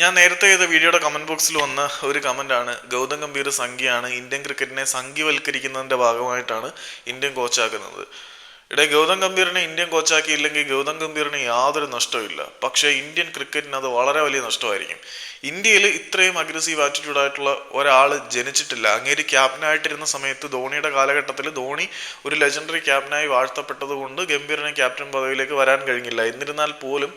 ഞാൻ നേരത്തെ ചെയ്ത വീഡിയോയുടെ കമന്റ് ബോക്സിൽ വന്ന ഒരു കമന്റ് ആണ് ഗൗതം ഗംഭീർ സംഖ്യയാണ് ഇന്ത്യൻ ക്രിക്കറ്റിനെ സംഖ്യവൽക്കരിക്കുന്നതിന്റെ ഭാഗമായിട്ടാണ് ഇന്ത്യൻ കോച്ചാക്കുന്നത് ഇവിടെ ഗൗതം ഗംഭീറിനെ ഇന്ത്യൻ കോച്ചാക്കിയില്ലെങ്കിൽ ഗൗതം ഗംഭീറിന് യാതൊരു നഷ്ടവുമില്ല പക്ഷേ ഇന്ത്യൻ ക്രിക്കറ്റിന് അത് വളരെ വലിയ നഷ്ടമായിരിക്കും. ഇന്ത്യയിൽ ഇത്രയും അഗ്രസീവ് ആറ്റിറ്റ്യൂഡ് ആയിട്ടുള്ള ഒരാൾ ജനിച്ചിട്ടില്ല. അങ്ങേര് ക്യാപ്റ്റനായിട്ടിരുന്ന സമയത്ത് ധോണിയുടെ കാലഘട്ടത്തിൽ ധോണി ഒരു ലെജൻഡറി ക്യാപ്റ്റനായി വാഴ്ത്തപ്പെട്ടത് കൊണ്ട് ഗംഭീറിനെ ക്യാപ്റ്റൻ പദവിയിലേക്ക് വരാൻ കഴിഞ്ഞില്ല. എന്നിരുന്നാൽ പോലും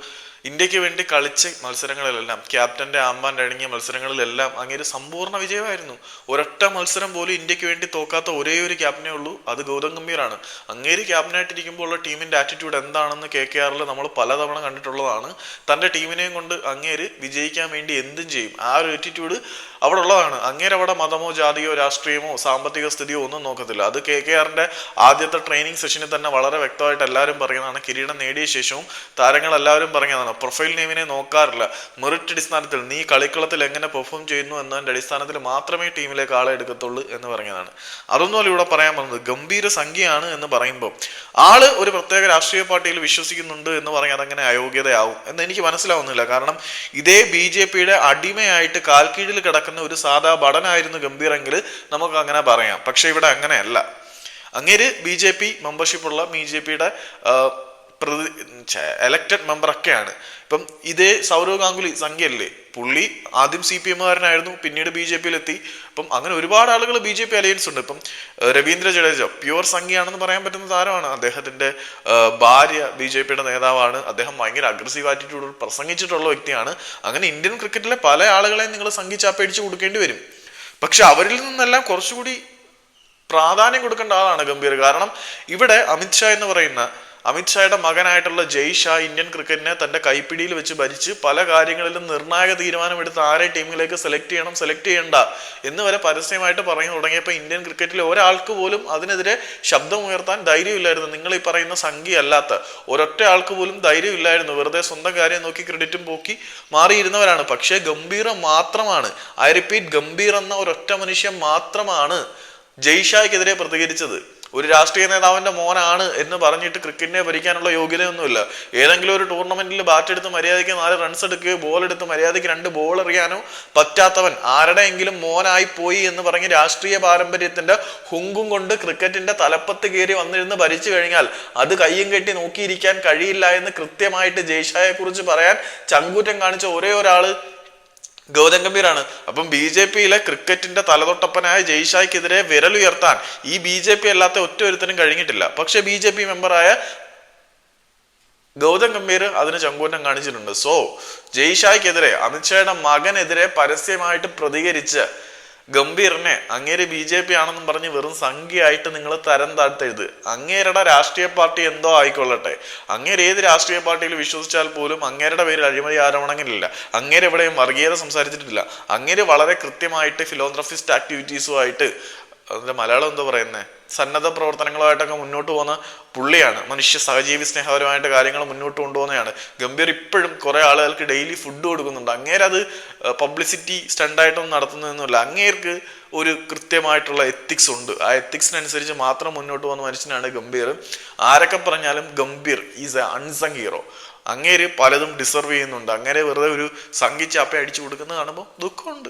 ഇന്ത്യയ്ക്ക് വേണ്ടി കളിച്ച മത്സരങ്ങളിലെല്ലാം ക്യാപ്റ്റന്റെ ആമ്പാൻ അടങ്ങിയ മത്സരങ്ങളിലെല്ലാം അങ്ങേര് സമ്പൂർണ വിജയമായിരുന്നു. ഒരൊറ്റ മത്സരം പോലും ഇന്ത്യയ്ക്ക് വേണ്ടി തോക്കാത്ത ഒരേ ഒരു ക്യാപ്റ്റനേ ഉള്ളൂ. അത് ഗൗതം ഗംഭീറാണ് അങ്ങേര് ക്യാപ്റ്റനായിട്ടിരിക്കുമ്പോൾ ഉള്ള ടീമിന്റെ ആറ്റിറ്റ്യൂഡ് എന്താണെന്ന് കെ കെ ആറിൽ നമ്മൾ പലതവണ കണ്ടിട്ടുള്ളതാണ്. തന്റെ ടീമിനെയും കൊണ്ട് അങ്ങേര് വിജയിക്കാൻ വേണ്ടി എന്തും ചെയ്യും. ആ ഒരു ആറ്റിറ്റ്യൂഡ് അവിടെ ഉള്ളതാണ്. അങ്ങേര് അവിടെ മതമോ ജാതിയോ രാഷ്ട്രീയമോ സാമ്പത്തിക സ്ഥിതിയോ ഒന്നും നോക്കത്തില്ല. അത് കെ കെ ആറിന്റെ ആദ്യത്തെ ട്രെയിനിങ് സെഷനിൽ തന്നെ വളരെ വ്യക്തമായിട്ട് എല്ലാവരും പറയുന്നതാണ്. കിരീടം നേടിയ ശേഷവും താരങ്ങൾ എല്ലാവരും പറഞ്ഞതാണ് പ്രൊഫൈൽ നെയിമിനെ നോക്കാറില്ല. മെറിറ്റ് അടിസ്ഥാനത്തിൽ നീ കളിക്കളത്തിൽ എങ്ങനെ പെർഫോം ചെയ്യുന്നു എന്നതിന്റെ അടിസ്ഥാനത്തിൽ മാത്രമേ ടീമിലേക്ക് ആളെ എടുക്കത്തുള്ളൂ എന്ന് പറഞ്ഞതാണ് അതൊന്നുമല്ല ഇവിടെ പറയാൻ പറഞ്ഞത് ഗംഭീര സംഖ്യയാണ് എന്ന് പറയുമ്പോൾ ആൾ ഒരു പ്രത്യേക രാഷ്ട്രീയ പാർട്ടിയിൽ വിശ്വസിക്കുന്നുണ്ട് എന്ന് പറഞ്ഞാൽ അതങ്ങനെ അയോഗ്യതയാവും എന്ന് എനിക്ക് മനസ്സിലാവുന്നില്ല. കാരണം ഇതേ ബി ജെ പിയുടെ അടിമയായിട്ട് കാൽക്കീഴിൽ കിടക്കുന്ന ഒരു സാധാ ഭടനായിരുന്നു ഗംഭീരെങ്കിൽ നമുക്ക് അങ്ങനെ പറയാം. പക്ഷെ ഇവിടെ അങ്ങനെയല്ല. അങ്ങേര് ബി ജെ പി മെമ്പർഷിപ്പുള്ള ബി ജെ പിയുടെ പ്രതി എലക്റ്റഡ് മെമ്പറൊക്കെയാണ് ഇപ്പം ഇതേ സൗരവ് ഗാംഗുലി സംഖ്യയല്ലേ? പുള്ളി ആദ്യം സി പി എമ്മുകാരനായിരുന്നു പിന്നീട് ബി ജെ പിയിലെത്തി അപ്പം അങ്ങനെ ഒരുപാട് ആളുകൾ ബി ജെ പി അലയൻസ് ഉണ്ട്. ഇപ്പം രവീന്ദ്ര ജഡേജ പ്യുവർ സംഖ്യയാണെന്ന് പറയാൻ പറ്റുന്ന താരമാണ്. അദ്ദേഹത്തിന്റെ ഭാര്യ ബി ജെ പിയുടെ നേതാവാണ്. അദ്ദേഹം ഭയങ്കര അഗ്രസീവ് ആറ്റിറ്റ്യൂഡ് പ്രസംഗിച്ചിട്ടുള്ള വ്യക്തിയാണ്. അങ്ങനെ ഇന്ത്യൻ ക്രിക്കറ്റിലെ പല ആളുകളെയും നിങ്ങൾ സംഖ്യ ചാപ്പടിച്ച് കൊടുക്കേണ്ടി വരും. പക്ഷെ അവരിൽ നിന്നെല്ലാം കുറച്ചുകൂടി പ്രാധാന്യം കൊടുക്കേണ്ട ആളാണ് ഗംഭീർ. കാരണം ഇവിടെ അമിത്ഷാ എന്ന് പറയുന്ന അമിത്ഷായുടെ മകനായിട്ടുള്ള ജയ് ഷാ ഇന്ത്യൻ ക്രിക്കറ്റിനെ തന്റെ കൈപ്പിടിയിൽ വെച്ച് ഭരിച്ച് പല കാര്യങ്ങളിലും നിർണായക തീരുമാനമെടുത്ത് ആരെ ടീമിലേക്ക് സെലക്ട് ചെയ്യണം സെലക്ട് ചെയ്യണ്ട എന്ന് വരെ പരസ്യമായിട്ട് പറഞ്ഞു തുടങ്ങിയപ്പോൾ ഇന്ത്യൻ ക്രിക്കറ്റിലെ ഒരാൾക്ക് പോലും അതിനെതിരെ ശബ്ദമുയർത്താൻ ധൈര്യമില്ലായിരുന്നു. നിങ്ങൾ ഈ പറയുന്ന സംഖ്യ അല്ലാത്ത ഒരൊറ്റ ആൾക്ക് പോലും ധൈര്യമില്ലായിരുന്നു. വെറുതെ സ്വന്തം കാര്യം നോക്കി ക്രെഡിറ്റും പോക്കി മാറിയിരുന്നവരാണ്. പക്ഷേ ഗംഭീർ മാത്രമാണ് ഐ റിപ്പീറ്റ് ഗംഭീർ എന്ന ഒരൊറ്റ മനുഷ്യൻ മാത്രമാണ് ജയ്ഷായ്ക്കെതിരെ പ്രതികരിച്ചത്. ഒരു രാഷ്ട്രീയ നേതാവിന്റെ മോനാണ് എന്ന് പറഞ്ഞിട്ട് ക്രിക്കറ്റിനെ ഭരിക്കാനുള്ള യോഗ്യതയൊന്നുമില്ല. ഏതെങ്കിലും ഒരു ടൂർണമെന്റിൽ ബാറ്റ് എടുത്ത് മര്യാദയ്ക്ക് നാല് റൺസ് എടുക്കുകയോ ബോൾ എടുത്ത് മര്യാദയ്ക്ക് രണ്ട് ബോൾ എറിയാനോ പറ്റാത്തവൻ ആരുടെയെങ്കിലും മോനായി പോയി എന്ന് പറഞ്ഞ് രാഷ്ട്രീയ പാരമ്പര്യത്തിന്റെ ഹുങ്കും കൊണ്ട് ക്രിക്കറ്റിന്റെ തലപ്പത്ത് കയറി വന്നിരുന്ന് ഭരിച്ചു കഴിഞ്ഞാൽ അത് കയ്യും കെട്ടി നോക്കിയിരിക്കാൻ കഴിയില്ല എന്ന് കൃത്യമായിട്ട് ജയ്ഷായെ കുറിച്ച് പറയാൻ ചങ്കൂറ്റം കാണിച്ച ഒരേ ഒരാൾ ഗൗതം ഗംഭീറാണ് അപ്പം ബി ജെ പിയിലെ ക്രിക്കറ്റിന്റെ തലതൊട്ടപ്പനായ ജയ്ഷായ്ക്കെതിരെ വിരലുയർത്താൻ ഈ ബി ജെ പി അല്ലാത്ത ഒറ്റ ഒരുത്തനും കഴിഞ്ഞിട്ടില്ല. പക്ഷെ ബി ജെ പി മെമ്പറായ ഗൗതം ഗംഭീർ അതിന് ചങ്കൂറ്റം കാണിച്ചിട്ടുണ്ട്. സോ ജയ്ഷായ്ക്കെതിരെ അമിത്ഷായുടെ മകനെതിരെ പരസ്യമായിട്ട് പ്രതികരിച്ച് ഗംഭീറിനെ അങ്ങേര് ബി ജെ പി ആണെന്നും പറഞ്ഞ് വെറും സംഖ്യയായിട്ട് നിങ്ങൾ തരം താഴ്ത്തരുത്. അങ്ങേരുടെ രാഷ്ട്രീയ പാർട്ടി എന്തോ ആയിക്കൊള്ളട്ടെ. അങ്ങേര് ഏത് രാഷ്ട്രീയ പാർട്ടിയിൽ വിശ്വസിച്ചാൽ പോലും അങ്ങേരുടെ പേരിൽ അഴിമതി ആരോപണങ്ങളില്ല അങ്ങേര് എവിടെയും വർഗീയത സംസാരിച്ചിട്ടില്ല. അങ്ങേര് വളരെ കൃത്യമായിട്ട് ഫിലോന്ത്രഫിസ്റ്റ് ആക്ടിവിറ്റീസുമായിട്ട് അതിന്റെ മലയാളം എന്താ പറയുന്നത് സന്നദ്ധ പ്രവർത്തനങ്ങളുമായിട്ടൊക്കെ മുന്നോട്ട് പോകുന്ന പുള്ളിയാണ്. മനുഷ്യ സഹജീവി സ്നേഹപരമായിട്ട് കാര്യങ്ങൾ മുന്നോട്ട് കൊണ്ടുപോകുന്നതാണ് ഗംഭീർ ഇപ്പോഴും കുറെ ആളുകൾക്ക് ഡെയിലി ഫുഡ് കൊടുക്കുന്നുണ്ട്. അങ്ങേരത് പബ്ലിസിറ്റി സ്റ്റണ്ടായിട്ടൊന്നും നടത്തുന്നതൊന്നുമില്ല. അങ്ങേർക്ക് ഒരു കൃത്യമായിട്ടുള്ള എത്തിക്സ് ഉണ്ട്. ആ എത്തിക്സിനനുസരിച്ച് മാത്രം മുന്നോട്ട് പോകുന്ന മനുഷ്യനാണ് ഗംഭീർ. ആരൊക്കെ പറഞ്ഞാലും Gambhir is a unsung hero അങ്ങേര് പലതും ഡിസർവ് ചെയ്യുന്നുണ്ട്. അങ്ങനെ വെറുതെ ഒരു സംഘിച്ചാപ്പ അടിച്ചു കൊടുക്കുന്നത് കാണുമ്പോൾ ദുഃഖമുണ്ട്.